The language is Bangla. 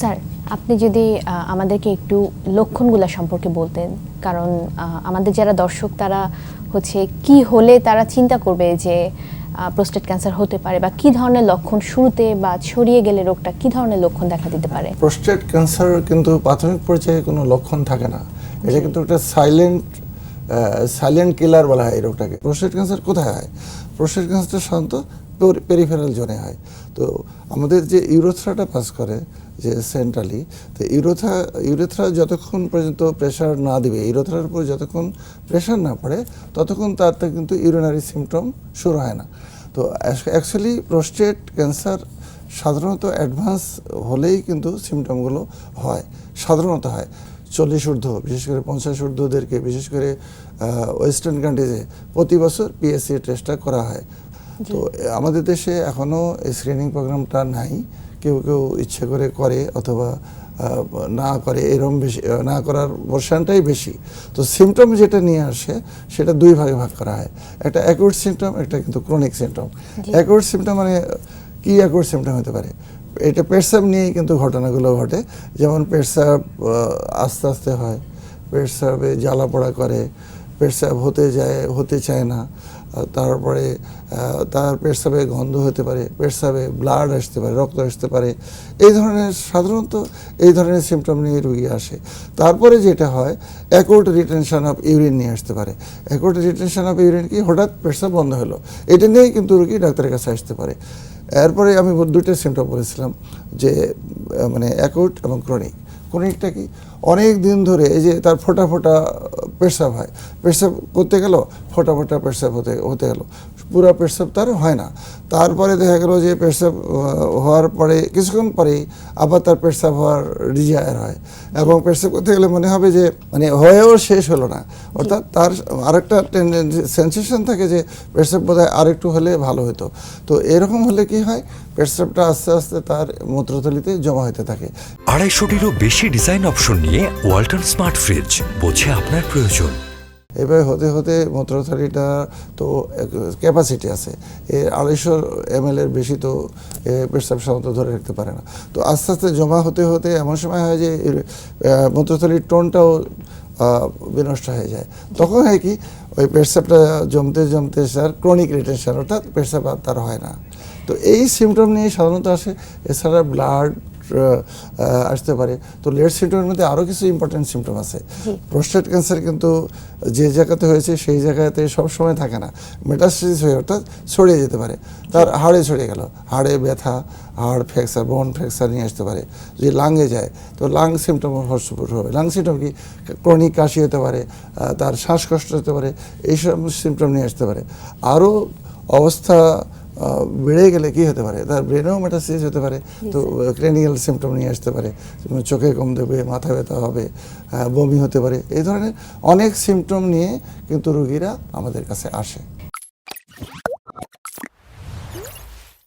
স্যার, আপনি যদি আমাদেরকে একটু লক্ষণগুলো সম্পর্কে বলতেন, কারণ আমাদের যারা দর্শক, তারা হচ্ছে কি হলে তারা চিন্তা করবে যে প্রোস্টেট ক্যান্সার হতে পারে বা কি ধরনের লক্ষণ শুরুতে বা ছড়িয়ে গেলে রোগটা কি ধরনের লক্ষণ দেখা দিতে পারে? প্রোস্টেট ক্যান্সার কিন্তু প্রাথমিক পর্যায়ে কোনো লক্ষণ থাকে না। এটা কিন্তু একটা সাইলেন্ট সাইলেন্ট কিলার বলা হয় এই রোগটাকে। প্রোস্টেট ক্যান্সার কোথায় হয়? প্রোস্টেট ক্যান্সারটা সাধারণত পেরিফেরাল জোনে হয়। তো আমাদের যে ইউরোথ্রাটা পাস করে, যে সেন্ট্রালি তো ইউরোথ্রা ইউরোথ্রা যতক্ষণ পর্যন্ত প্রেশার না দিবে, ইউরোথ্রার উপর যতক্ষণ প্রেশার না পড়ে, ততক্ষণ তার কিন্তু ইউরিনারি সিমটম শুরু হয় না। তো অ্যাকচুয়ালি প্রোস্টেট ক্যান্সার সাধারণত অ্যাডভান্স হলেই কিন্তু সিমটমগুলো হয়, সাধারণত হয়। চল্লিশ ঊর্ধ্ব, বিশেষ করে পঞ্চাশ ঊর্ধ্বদেরকে, বিশেষ করে ওয়েস্টার্ন কান্ট্রিজে প্রতি বছর পিএসসি টেস্টটা করা হয়। তো আমাদের দেশে এখনও এই স্ক্রিনিং প্রোগ্রামটা নাই। কেউ কেউ ইচ্ছে করে করে অথবা না করে এরম বেশি না করার বর্ষানটাই বেশি। তো সিমটম যেটা নিয়ে আসে সেটা দুই ভাগে ভাগ করা হয়। একটা অ্যাকুট সিমটম একটা কিন্তু ক্রনিক সিমটম অ্যাকুট সিমটম মানে কি অ্যাকুট সিমটম হতে পারে? এটা পেটসাপ নিয়েই কিন্তু ঘটনাগুলো ঘটে। যেমন পেটসাপ আস্তে আস্তে হয়। পেটসাপে জ্বালা পোড়া করে। পেটসাপ হতে যায় হতে চায় না। তারপরে তার পেটসাপে গন্ধ হতে পারে পেটসাপে ব্লাড আসতে পারে, রক্ত আসতে পারে, এই ধরনের সাধারণত এই ধরনের সিমটম নিয়ে রুগী আসে। তারপরে যেটা হয় অ্যাকোট রিটেনশন অফ ইউরিন নিয়ে আসতে পারে। অ্যাকোট রিটেনশন অফ ইউরিন কি হঠাৎ পেটসাপ বন্ধ হলো, এটা নিয়েই কিন্তু রুগী ডাক্তারের কাছে আসতে পারে। এরপরে আমি দুটো সিমটম বলেছিলাম, যে মানে অ্যাকুট এবং ক্রনিক ক্রনিকটা কি, অনেক দিন ধরে এই যে তার ফোটা ফোটা পেশাব হয়। পেশাব করতে গেল ফোটা ফোটা পেশাব হতে হতে গেল পুরো পেশাব তার হয় না। তারপরে দেখা গেল যে পেশাব হওয়ার পরে, কিছুক্ষণ পরেই আবার তার পেশাব হওয়ার ডিজায়ার হয়। এবং পেশাব করতে গেলে মনে হবে যে মানে হয়েও শেষ হলো না। অর্থাৎ তার আরেকটা সেন্সেশন থাকে যে, পেশাব বোধহয় আরেকটু হলে ভালো হতো। তো এরকম হলে কি হয়? পেশাবটা আস্তে আস্তে তার মূত্রথলিতে জমা হতে থাকে। আড়াইশোটিরও বেশি ডিজাইন অপশন নিয়ে ওয়ালটন স্মার্ট ফ্রিজ বোঝে আপনার প্রয়োজন। এভাবে হতে হতে মূত্রথলিটা তো ক্যাপাসিটি আছে। এ আড়াইশো এম এর বেশি তো পেশাব সাধারণত ধরে রাখতে পারে না। তো আস্তে আস্তে জমা হতে হতে এমন সময় হয় যে এর, মূত্রথলির টোনটাও বিনষ্ট হয়ে যায়। তখন হয় কি ওই পেশাবটা জমতে জমতে স্যার ক্রনিক রিটেনশন অর্থাৎ পেশাব আর তার হয় না। তো এই সিমটম নিয়ে সাধারণত আসে এছাড়া ব্লাড আসতে পারে। তো লেট সিমটমের মধ্যে আরও কিছু ইম্পর্টেন্ট সিমটম আছে। প্রোস্টেট ক্যান্সার কিন্তু যে জায়গাতে হয়েছে সেই জায়গাতে সব সময় থাকে না। মেটাস্টাসিস হয়ে অর্থাৎ ছড়িয়ে যেতে পারে। তার হাড়ে ছড়িয়ে গেল। হাড়ে ব্যথা হাড় ফ্র্যাকচার বোন ফ্র্যাকচার নিয়ে আসতে পারে। যদি লাঙে যায় তো লাং সিমটম হর্ষপুর হবে। লাং সিমটম কি? ক্রনিক কাশি হতে পারে তার শ্বাসকষ্ট হতে পারে এইসব সিমটম নিয়ে আসতে পারে। আরও অবস্থা বেড়ে গেলে কি হতে পারে? তার ব্রেনেও মেটাসিস হতে পারে তো ক্রেনিয়াল সিমটম নিয়ে আসতে পারে চোখে কম দেবে মাথা ব্যথা হবে বমি হতে পারে এই ধরনের অনেক সিমটম নিয়ে কিন্তু রুগীরা আমাদের কাছে আসে।